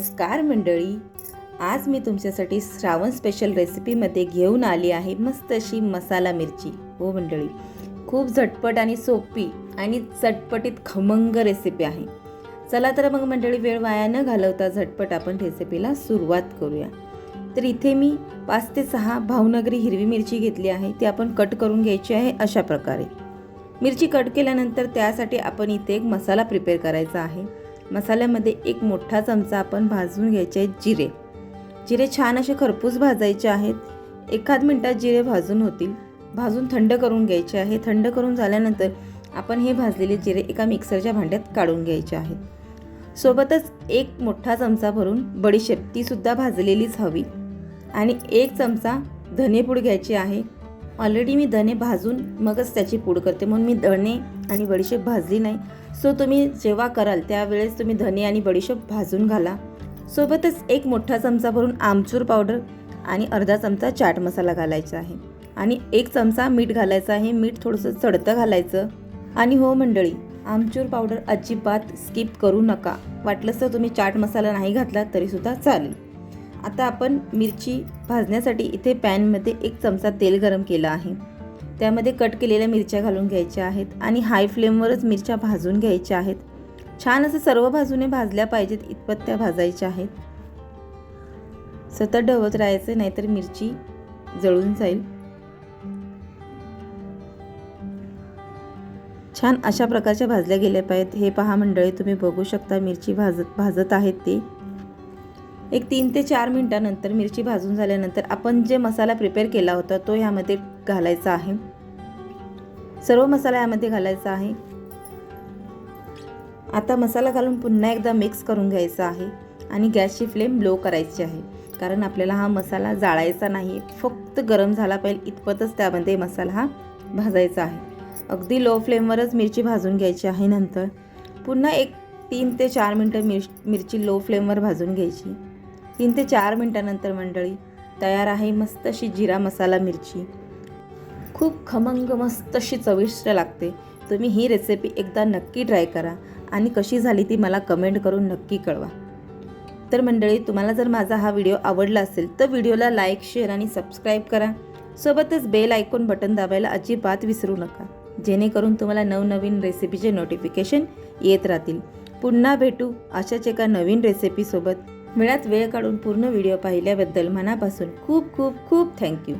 नमस्कार मंडळी. आज मी तुमच्यासाठी श्रावण स्पेशल रेसिपीमध्ये घेऊन आली आहे मस्त अशी मसाला मिरची. हो मंडळी खूप झटपट आणि सोपी आणि चटपटीत खमंग रेसिपी आहे. चला तर मग मंडळी वेळ वाया न घालवता झटपट आपण रेसिपीला सुरुवात करूया. तर इथे मी पाच ते सहा भावनगरी हिरवी मिरची घेतली आहे ती आपण कट करून घ्यायची आहे अशा प्रकारे. मिरची कट केल्यानंतर त्यासाठी आपण इथे एक मसाला प्रिपेअर करायचा आहे. मसाल्यामध्ये एक मोठा चमचा आपण भाजून घ्यायचे आहेत जिरे. जिरे छान असे खरपूस भाजायचे आहेत. एखाद मिनटात जिरे भाजून होतील. भाजून थंड करून घ्यायचे आहे. थंड करून झाल्यानंतर आपण हे भाजलेले जिरे एका मिक्सरच्या भांड्यात काढून घ्यायचे आहेत. सोबतच एक मोठा चमचा भरून बडीशेप तीसुद्धा भाजलेलीच हवी. आणि एक चमचा धनेपूड घ्यायची आहे. ऑलरेडी मी धने भाजून मगच त्याची पूड करते. म्हणून मी धणे आणि बडीशेप भाजली नाही. सो तुम्ही जेव्हा कराल त्यावेळेस तुम्ही धने आणि बडीशेप भाजून घाला. सोबतच एक मोठा चमचा भरून आमचूर पावडर आणि अर्धा चमचा चाट मसाला घालायचा आहे. आणि एक चमचा मीठ घालायचं आहे. मीठ थोडंसं चढतं घालायचं. आणि हो मंडळी आमचूर पावडर अजिबात स्किप करू नका. वाटलंच तर तुम्ही चाट मसाला नाही घातला तरीसुद्धा चालेल. आता आपण मिरची भाजण्यासाठी इथे पॅनमध्ये एक चमचा तेल गरम केलं आहे. त्यामध्ये कट केलेल्या मिरच्या घालून घ्यायच्या आहेत आणि हाय फ्लेमवरच मिरच्या भाजून घ्यायच्या आहेत. छान असं सर्व बाजूने भाजल्या पाहिजेत इतपत त्या भाजायच्या आहेत. सतत ढवत राहायचं नाहीतर मिरची जळून जाईल. छान अशा प्रकारच्या भाजल्या गेल्या पाहिजेत. हे पहा मंडळी तुम्ही बघू शकता मिरची भाजत भाजत आहेत ते. एक तीन ते चार मिनटानंतर मिरची भाजून झाल्यानंतर आपण जे मसाला प्रिपेअर केला होता तो ह्यामध्ये घालायचा आहे. सर्व मसाला यामध्ये घालायचा आहे. आता मसाला घालून पुन्हा एकदा मिक्स करून घ्यायचा आहे आणि गॅसची फ्लेम लो करायची आहे. कारण आपल्याला हा मसाला जाळायचा नाही फक्त गरम झाला पाहिजे इतपतच त्यामध्ये मसाला हा भाजायचा आहे. अगदी लो फ्लेमवरच मिरची भाजून घ्यायची आहे नंतर. पुन्हा एक तीन ते चार मिनटं मिर मिरची लो फ्लेमवर भाजून घ्यायची. तीन ते चार मिनटानंतर मंडळी तयार आहे मस्त अशी जिरा मसाला मिरची. खूप खमंग मस्त अशी चविष्ट लागते. तुम्ही ही रेसिपी एकदा नक्की ट्राय करा आणि कशी झाली ती मला कमेंट करून नक्की कळवा. तर मंडळी तुम्हाला जर माझा हा व्हिडिओ आवडला असेल तर व्हिडिओला लाईक शेअर आणि सबस्क्राईब करा. सोबतच बेल आयकॉन बटन दाबायला अजिबात विसरू नका. जेणेकरून तुम्हाला नवनवीन रेसिपीचे नोटिफिकेशन येत राहतील. पुन्हा भेटू अशाच एका नवीन रेसिपीसोबत वेळात वेळ काढून पूर्ण व्हिडिओ पाहिल्याबद्दल मनापासून खूप खूप खूप थँक्यू.